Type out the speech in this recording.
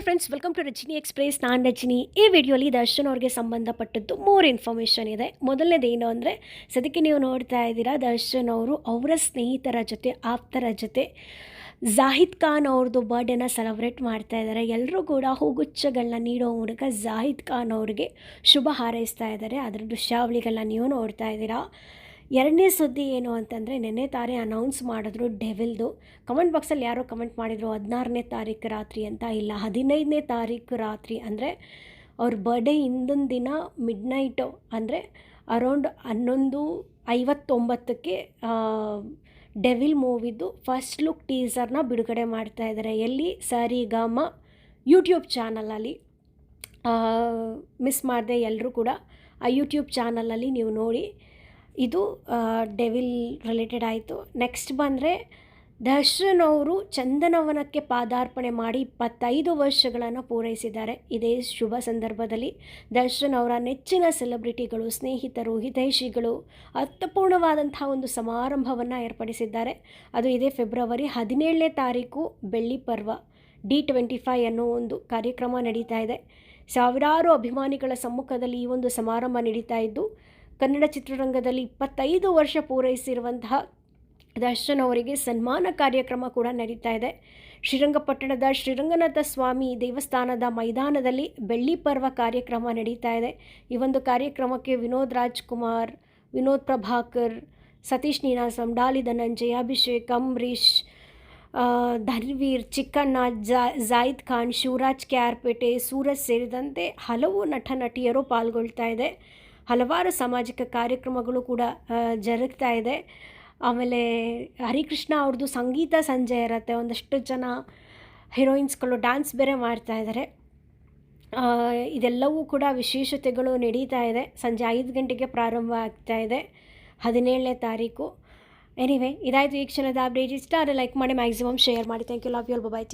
Hi friends welcome to Rajini express ನಾನು ರಜಿನಿ. ಈ ವಿಡಿಯೋಲಿ ದರ್ಶನ್ ಅವ್ರಿಗೆ ಸಂಬಂಧಪಟ್ಟದ್ದು ಮೂರು ಇನ್ಫಾರ್ಮೇಷನ್ ಇದೆ. ಮೊದಲನೇದೇನು ಅಂದರೆ, ಸದ್ಯಕ್ಕೆ ನೀವು ನೋಡ್ತಾ ಇದ್ದೀರಾ, ದರ್ಶನ್ ಅವರು ಅವರ ಸ್ನೇಹಿತರ ಜೊತೆ, ಆಪ್ತರ ಜೊತೆ ಜಾಹಿದ್ ಖಾನ್ ಅವ್ರದ್ದು ಬರ್ಡೇನ ಸೆಲೆಬ್ರೇಟ್ ಮಾಡ್ತಾ ಇದ್ದಾರೆ. ಎಲ್ಲರೂ ಕೂಡ ಹೂಗುಚ್ಛಗಳನ್ನ ನೀಡೋ ಮೂಲಕ ಜಾಹಿದ್ ಖಾನ್ ಅವ್ರಿಗೆ ಶುಭ ಹಾರೈಸ್ತಾ ಇದ್ದಾರೆ. ಅದರ ದೃಶ್ಯಾವಳಿಗಳನ್ನ ನೀವು ನೋಡ್ತಾ ಇದ್ದೀರಾ. ಎರಡನೇ ಸುದ್ದಿ ಏನು ಅಂತಂದರೆ, ನೆನ್ನೆ ತಾರೆ ಅನೌನ್ಸ್ ಮಾಡಿದ್ರು ಡೆವಿಲ್ದು. ಕಮೆಂಟ್ ಬಾಕ್ಸಲ್ಲಿ ಯಾರೋ ಕಮೆಂಟ್ ಮಾಡಿದರು, ಹದಿನಾರನೇ ತಾರೀಕು ರಾತ್ರಿ ಅಂತ. ಇಲ್ಲ, ಹದಿನೈದನೇ ತಾರೀಕು ರಾತ್ರಿ ಅಂದರೆ, ಅವ್ರ ಬರ್ಡೇ ಹಿಂದಿನ ದಿನ ಮಿಡ್ ನೈಟು ಅಂದರೆ ಅರೌಂಡ್ ಹನ್ನೊಂದು ಐವತ್ತೊಂಬತ್ತಕ್ಕೆ ಡೆವಿಲ್ ಮೂವಿದು ಫಸ್ಟ್ ಲುಕ್ ಟೀಸರ್ನ ಬಿಡುಗಡೆ ಮಾಡ್ತಾ ಇದ್ದಾರೆ ಎಲ್ಲಿ? ಸರಿಗಮ ಯೂಟ್ಯೂಬ್ ಚಾನಲಲ್ಲಿ ಮಿಸ್ ಮಾಡಿದೆ ಎಲ್ಲರೂ ಕೂಡ ಆ ಯೂಟ್ಯೂಬ್ ಚಾನಲಲ್ಲಿ ನೀವು ನೋಡಿ. ಇದು ಡೆವಿಲ್ ರಿಲೇಟೆಡ್ ಆಯಿತು. ನೆಕ್ಸ್ಟ್ ಬಂದರೆ ದರ್ಶನ್ ಅವರು ಚಂದನವನಕ್ಕೆ ಪಾದಾರ್ಪಣೆ ಮಾಡಿ ಇಪ್ಪತ್ತೈದು ವರ್ಷಗಳನ್ನು ಪೂರೈಸಿದ್ದಾರೆ. ಇದೇ ಶುಭ ಸಂದರ್ಭದಲ್ಲಿ ದರ್ಶನ್ ಅವರ ನೆಚ್ಚಿನ ಸೆಲೆಬ್ರಿಟಿಗಳು ಸ್ನೇಹಿತರು, ಹಿತೈಷಿಗಳು ಅರ್ಥಪೂರ್ಣವಾದಂತಹ ಒಂದು ಸಮಾರಂಭವನ್ನು ಏರ್ಪಡಿಸಿದ್ದಾರೆ. ಅದು ಇದೇ ಫೆಬ್ರವರಿ ಹದಿನೇಳನೇ ತಾರೀಕು, ಬೆಳ್ಳಿ ಪರ್ವ ಡಿ ಟ್ವೆಂಟಿ ಫೈ ಅನ್ನೋ ಒಂದು ಕಾರ್ಯಕ್ರಮ ನಡೀತಾ ಇದೆ. ಸಾವಿರಾರು ಅಭಿಮಾನಿಗಳ ಸಮ್ಮುಖದಲ್ಲಿ ಈ ಒಂದು ಸಮಾರಂಭ ನಡೀತಾ ಇದ್ದು ಕನ್ನಡ ಚಿತ್ರರಂಗದಲ್ಲಿ ಇಪ್ಪತ್ತೈದು ವರ್ಷ ಪೂರೈಸಿರುವಂತಹ ದರ್ಶನ್ ಅವರಿಗೆ ಸನ್ಮಾನ ಕಾರ್ಯಕ್ರಮ ಕೂಡ ನಡೀತಾ ಇದೆ. ಶ್ರೀರಂಗಪಟ್ಟಣದ ಶ್ರೀರಂಗನಾಥ ಸ್ವಾಮಿ ದೇವಸ್ಥಾನದ ಮೈದಾನದಲ್ಲಿ ಬೆಳ್ಳಿ ಪರ್ವ ಕಾರ್ಯಕ್ರಮ ನಡೀತಾ ಇದೆ. ಈ ಒಂದು ಕಾರ್ಯಕ್ರಮಕ್ಕೆ ವಿನೋದ್ ರಾಜ್ಕುಮಾರ್, ವಿನೋದ್ ಪ್ರಭಾಕರ್, ಸತೀಶ್ ನೀನಾಸಂ ಡಾಲಿ ಧನಂಜಯ, ಅಭಿಷೇಕ್, ಅಂಬರೀಷ್ ಧನ್ವೀರ್, ಚಿಕ್ಕಣ್ಣ ಜಾಯಿದ್ ಖಾನ್, ಶಿವರಾಜ್ ಕ್ಯಾರ್ಪೇಟೆ, ಸೂರಜ್ ಸೇರಿದಂತೆ ಹಲವು ನಟ ನಟಿಯರು ಪಾಲ್ಗೊಳ್ತಾ ಇದೆ. ಹಲವಾರು ಸಾಮಾಜಿಕ ಕಾರ್ಯಕ್ರಮಗಳು ಕೂಡ ಜರುಗ್ತಾ ಇದೆ. ಆಮೇಲೆ ಹರಿಕೃಷ್ಣ ಅವ್ರದ್ದು ಸಂಗೀತ ಸಂಜೆ ಇರುತ್ತೆ. ಒಂದಷ್ಟು ಜನ ಹೀರೋಯಿನ್ಸ್ಗಳು ಡ್ಯಾನ್ಸ್ ಬೇರೆ ಮಾಡ್ತಾ ಇದ್ದಾರೆ ಇದೆಲ್ಲವೂ ಕೂಡ ವಿಶೇಷತೆಗಳು ನಡೀತಾ ಇದೆ. ಸಂಜೆ ಐದು ಗಂಟೆಗೆ ಪ್ರಾರಂಭ ಆಗ್ತಾ ಇದೆ, ಹದಿನೇಳನೇ ತಾರೀಕು. ಎನಿವೆ ಇದಾಯಿತು ಈ ಕ್ಷಣದ ಅಪ್ಡೇಟ್ ಇಷ್ಟ ಆದರೆ ಲೈಕ್ ಮಾಡಿ ಮ್ಯಾಕ್ಸಿಮಮ್ ಶೇರ್ ಮಾಡಿ. Thank you love you bye bye